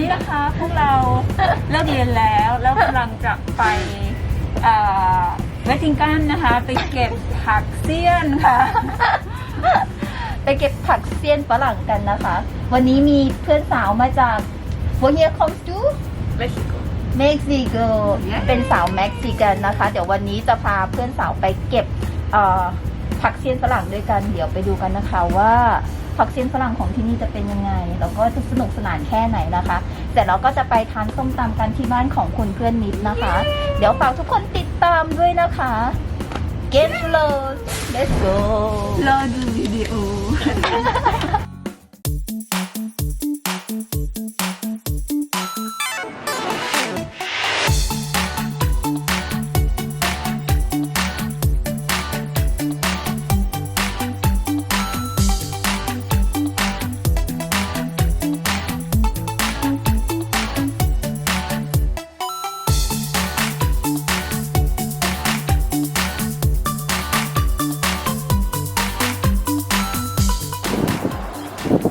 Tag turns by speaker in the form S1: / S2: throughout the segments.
S1: ตอนนี้นะคะพวกเราเลิกเรียนแล้วแล้วกำลังจะไปเอ่อเวสติงตันนะคะ ไปเก็บผักเสี้ยนค่ะ
S2: ไปเก็บผักเสี้ยนฝรั่งกันนะคะ วันนี้มีเพื่อนสาวมาจาก Where here comes to
S1: เม็กซิโก
S2: เม็กซิโก
S1: Yeah.
S2: เป็นสาวเม็กซิกันนะคะ เดี๋ยววันนี้จะพาเพื่อนสาวไปเก็บเอ่อผักเสี้ยนฝรั่งด้วยกัน เดี๋ยวไปดูกันนะคะว่า ผักเซียนฝรั่งของที่นี่จะเป็นยังไง แล้วก็จะสนุกสนานแค่ไหนนะคะแต่เราก็จะไปทานส้มตำกันที่บ้านของคุณเพื่อนนิดนะคะ เดี๋ยวฝากทุกคนติดตามด้วยนะคะ Get lost let's go
S1: รอดูวิดีโอ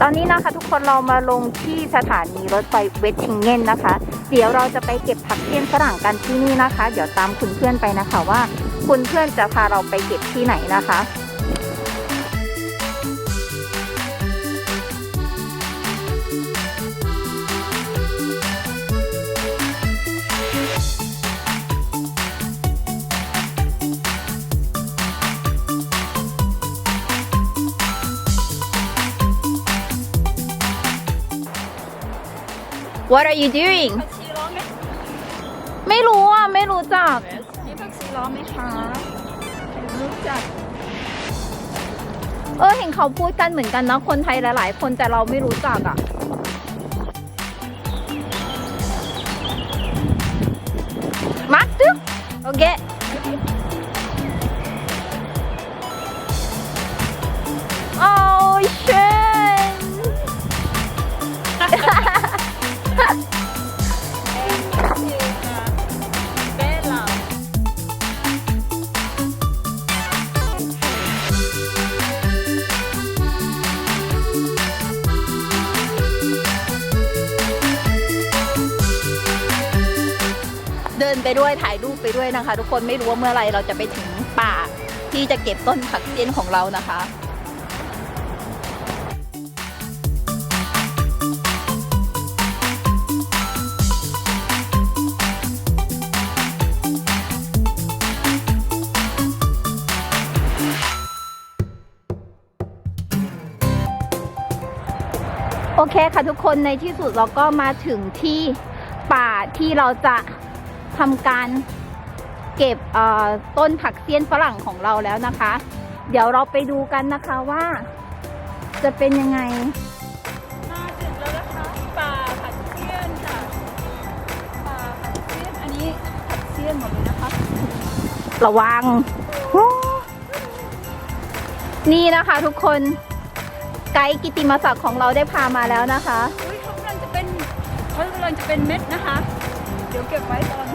S2: ตอนนี้นะคะทุกคนเรามาลงที่สถานีรถไฟเวสติงเกนนะคะ เดี๋ยวเราจะไปเก็บผักเทียนฝรั่งกันที่นี่นะคะ เดี๋ยวตามคุณเพื่อนไปนะคะว่า คุณเพื่อนจะพาเราไปเก็บที่ไหนนะคะ What are you doing
S1: ผักชีร้อนไหม
S2: ไม่รู้อะ ไม่รู้จัก
S1: นี่ผักชีร้อนไหมคะรู้จัก
S2: เออเห็นเขาพูดกันเหมือนกันนะคนไทยหลาย ๆ คนแต่เราไม่รู้จักอะมาร์คดูโอเค ด้วยนะคะ ทุกคนไม่รู้ว่าเมื่อไรเราจะไปถึงป่าที่จะเก็บต้นผักเสี้ยนของเรานะคะโอเคค่ะทุกคนในที่สุดเราก็มาถึงที่ป่าที่เราจะทำการ เก็บต้นผักเสี้ยนฝรั่งของเราแล้วนะคะ เดี๋ยวเราไปดูกันนะคะว่า จะเป็นยังไง
S1: มาถึงแล้วนะคะป่าผักเสี้ยนค่ะป่าผักเสี้ยนอันนี้ผักเสี้ยนหมดเลยนะคะ
S2: ระวัง นี่นะคะทุกคนไกด์กิติมศักดิ์ของเราได้พามาแล้วนะคะ
S1: เขากำลังจะเป็นเขากำลังจะเป็นเม็ดนะคะ เดี๋ยวเก็บไว้ตอน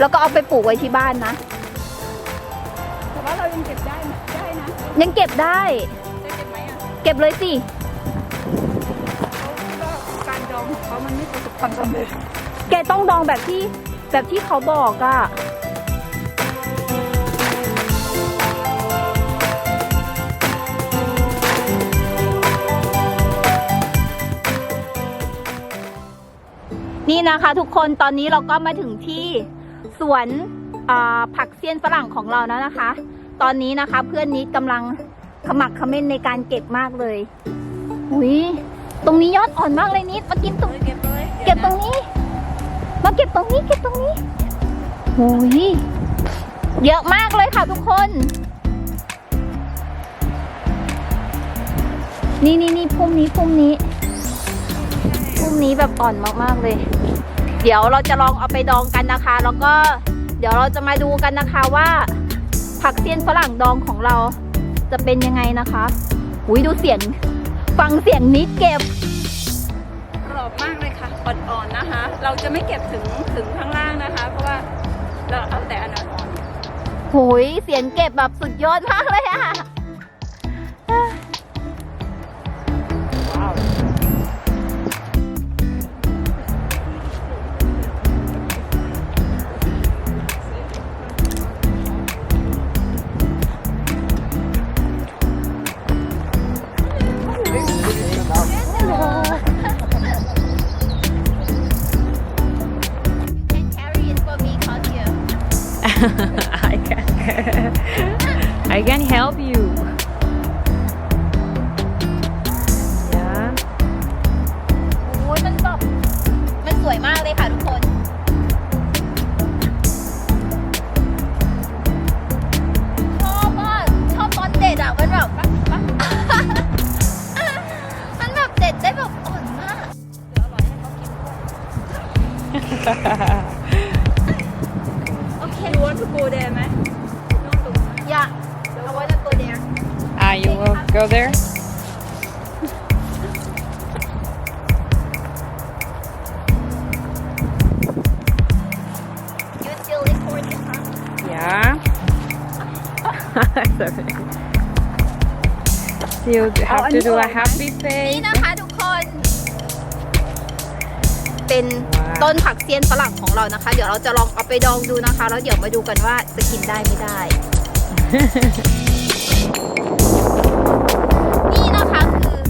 S2: แล้วก็เอาไปปลูกไว้ที่บ้านนะ
S1: แต่ว่าเรายังเก็บได้ไหมได้นะ
S2: ยังเก็บได้
S1: จะเก็บไหมอะ
S2: เก็บเลยสิ
S1: เขาก็การดองของเขามันไม่ประสบความสำเร็จ
S2: แกต้องดองแบบที่แบบที่เขาบอกอะนี่นะคะทุกคนตอนนี้เราก็มาถึงที่ สวนผักเสี้ยนฝรั่งของเราแล้วนะคะ ตอนนี้นะคะเพื่อนนิดกำลังขมักขม้นในการเก็บมากเลยอุ้ยตรงนี้ยอดอ่อนมากเลยนิดมากินตรง
S1: เก็บเลย
S2: เก็บตรงนี้ มาเก็บตรงนี้เก็บตรงนี้โอ้ยเยอะมากเลยค่ะทุกคน นี่นี่นี่พุ่มนี้พุ่มนี้ พุ่มนี้แบบอ่อนมากๆเลย เดี๋ยวเราจะลองเอาไปดองกันนะคะ แล้วก็เดี๋ยวเราจะมาดูกันนะคะว่า ผักเสี้ยนฝรั่งดองของเราจะเป็นยังไงนะคะอุ้ยดูเสียง ฟังเสียงนิดเก็บ
S1: กรอบมากเลยค่ะอ่อนๆนะคะ เราจะไม่เก็บถึงถึงข้างล่างนะคะ เพราะว่าเราเอาแต่อันอ่อนๆ
S2: หุยเสียงเก็บแบบสุดยอดมากเลยอะ
S1: You
S3: have to do a happy
S2: นี่
S3: face.
S2: นะคะทุกคน เป็น
S3: ว้าว
S2: ต้นผักเซียนฝรั่งของเรานะคะ เดี๋ยวเราจะลองเอาไปดองดูนะคะแล้วเดี๋ยวมาดูกันว่าจะกินได้ไม่ได้ นี่นะคะคือ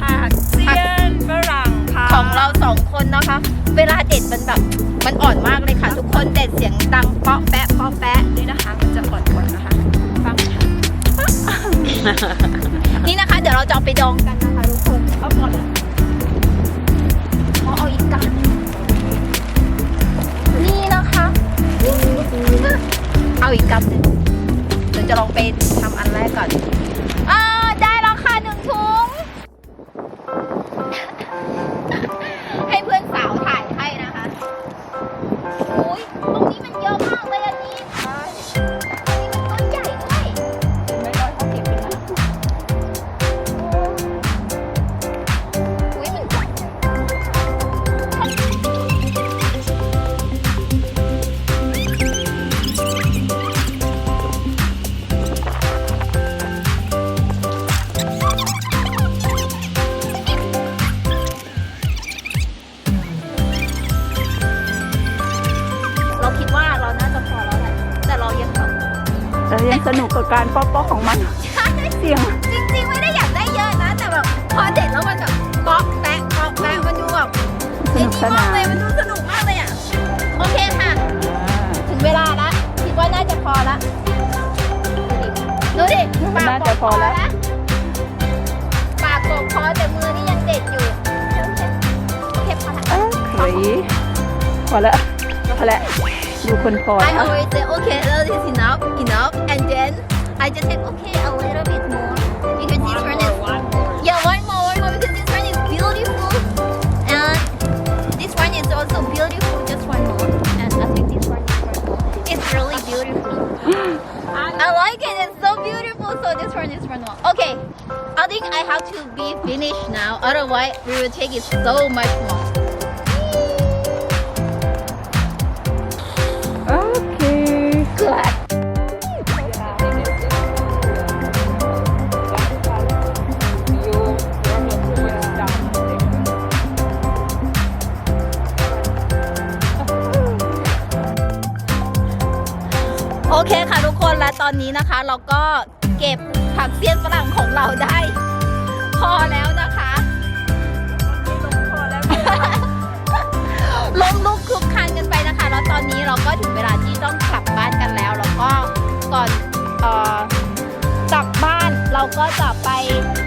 S2: ผัก
S1: เซียนฝรั่งค่ะ
S2: ของเราสองคนนะคะ เวลาเด็ดมันแบบ มันอ่อนมากเลยค่ะ ทุกคนเด็ดเสียงดังเปาะแปะเปาะแปะ นี่นะคะ เดี๋ยวเราจะเอาไปดองกันนะคะทุกคนเอาหมดเลยขอเอาอีกกัน นี่นะคะ เอาอีกกับหนึ่งเดี๋ยวจะลองไปทำอันแรกก่อน ก
S1: กับการป๊อกๆของมัน
S2: ใช่
S1: เสียง
S2: จริงๆ ไม่ได้อยากได้เยอะนะ แต่แบบพอเด็ดแล้วมันแบบป๊อกแป๊ะป๊อกแป๊ะมันดูแบบ
S1: สนุกสนาน
S2: ไอ้มากเลยมันดูสนุกมากเลยอะ โอเคค่ะ ถึงเวลาละคิดว่าน่าจะพอละดูดิปาก
S1: น่าจะพอแล้ว
S2: ปากกบพอแต่มือนี่ยังเด็ดอยู่โอเคพอละ
S1: โอเคพอแล้วพอแล้วดูคนพอ
S2: I
S1: แล้ว
S2: always say okay that is enough enough and then I just say okay a little bit more because this one is Yeah, one more, one more because this one is beautiful. And this one is also beautiful. Just one more. And I think this one is one more. It's really beautiful. I like it. It's so beautiful. So this one is one more. Okay. I think I have to be finished now. Otherwise, we will take it so much more.
S1: โอเค
S2: ค่ะทุกคนและตอนนี้นะคะ เราก็เก็บผักเสี้ยนฝรั่งของเราได้ พอแล้วนะคะ
S1: พอแล้ว
S2: ลงลุกคลุกคลานกันไปนะคะ แล้วตอนนี้เราก็ถึงเวลาที่ต้องกลับบ้านกันแล้ว แล้วก็ก่อนกลับบ้านเราก็จะไป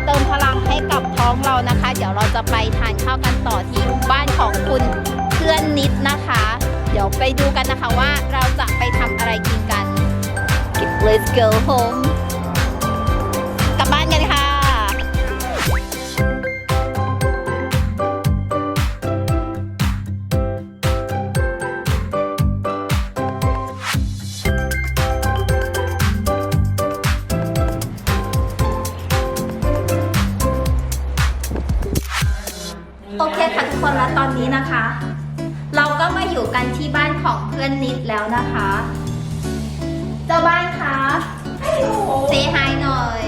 S2: เติมพลังให้กับท้องเรานะคะ เดี๋ยวเราจะไปทานข้าวกันต่อที่บ้านของคุณเพื่อนนิดนะคะ เดี๋ยวไปดูกันนะคะว่าเราจะไปทำอะไรกิน Let's go home กลับบ้านกันค่ะ โอเคค่ะทุกคนแล้วตอนนี้นะคะ เราก็มาอยู่กันที่บ้านของเพื่อนนิดแล้วนะคะ เจ้าบ้านคะเซฮายหน่อย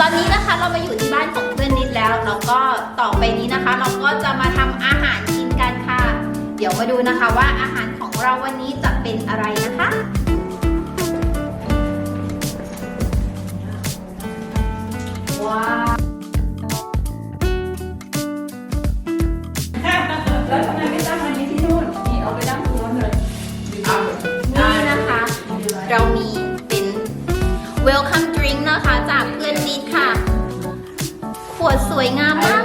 S2: ตอนนี้นะคะเรามาอยู่ที่บ้านของเพื่อนนิดแล้วแล้วก็ต่อไปนี้นะคะ เราก็จะมาทำอาหารกินกันค่ะ เดี๋ยวมาดูนะคะว่าอาหารของเราวันนี้จะเป็นอะไรนะคะ ว้าว ขวด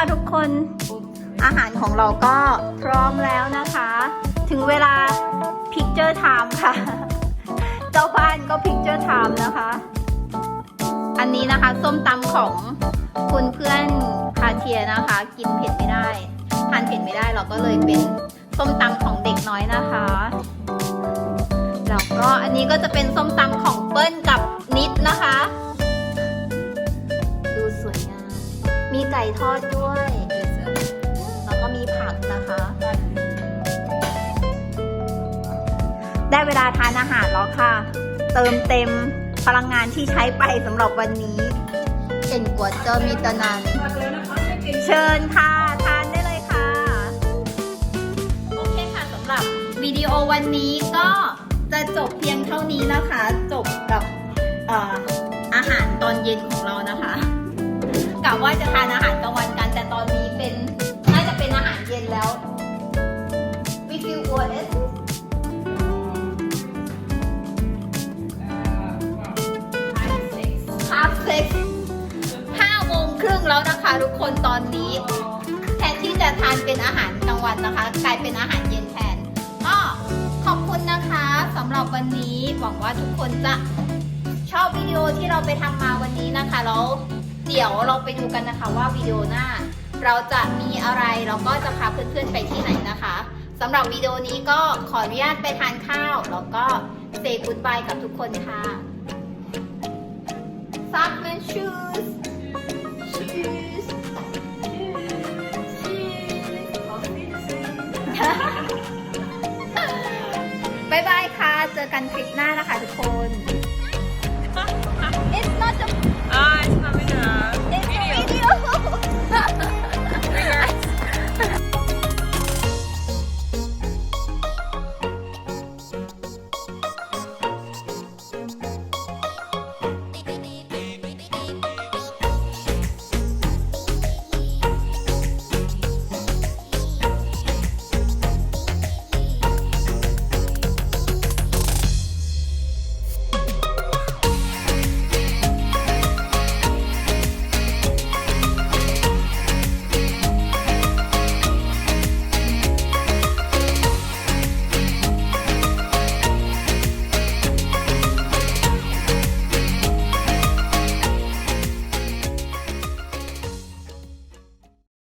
S2: คะทุกคนอาหารของเราก็พร้อมแล้วนะคะ ถึงเวลา Picture Time ค่ะ เจ้าบ้านก็ Picture Time นะคะ อันนี้นะคะส้มตำของคุณเพื่อนคาเทียนะคะ กินเผ็ดไม่ได้ ทานเผ็ดไม่ได้เราก็เลยเป็นส้มตำของเด็กน้อยนะคะแล้วก็อันนี้ก็จะเป็นส้มตำของเปิ้ลกับนิดนะคะ ก่ทอดด้วย แล้วก็มีผักนะคะ ได้เวลาทานอาหารแล้วค่ะ เติมเต็มพลังงานที่ใช้ไปสำหรับวันนี้ เก่งกว่าเจอมีตนันเชิญค่ะทานได้เลยค่ะ โอเคค่ะสำหรับวิดีโอวันนี้ก็จะจบเพียงเท่านี้นะคะ จบกับอออาหารตอนเย็นของเรานะคะ กะว่าจะทานอาหารกลางวันกัน แต่ตอนนี้เป็นน่าจะเป็นอาหารเย็นแล้ว We feel what is it? half six ห้าโมงครึ่งแล้วนะคะทุกคนตอนนี้ แทนที่จะทานเป็นอาหารกลางวันนะคะ กลายเป็นอาหารเย็นแทนก็ขอบคุณนะคะสำหรับวันนี้หวังว่าทุกคนจะชอบวิดีโอที่เราไปทำมาวันนี้นะคะแล้ว เดี๋ยวเราไปดูกันนะคะว่าวิดีโอหน้า เราจะมีอะไรเราก็จะพาเพื่อนๆไปที่ไหนนะคะสำหรับวิดีโอนี้ก็ขออนุญาตไปทานข้าว แล้วก็เซ y กูดบายกับทุกคนค่ะ Sockman shoes shoes shoes บายบายค่ะ เจอกันคลิปหน้านะคะทุกคน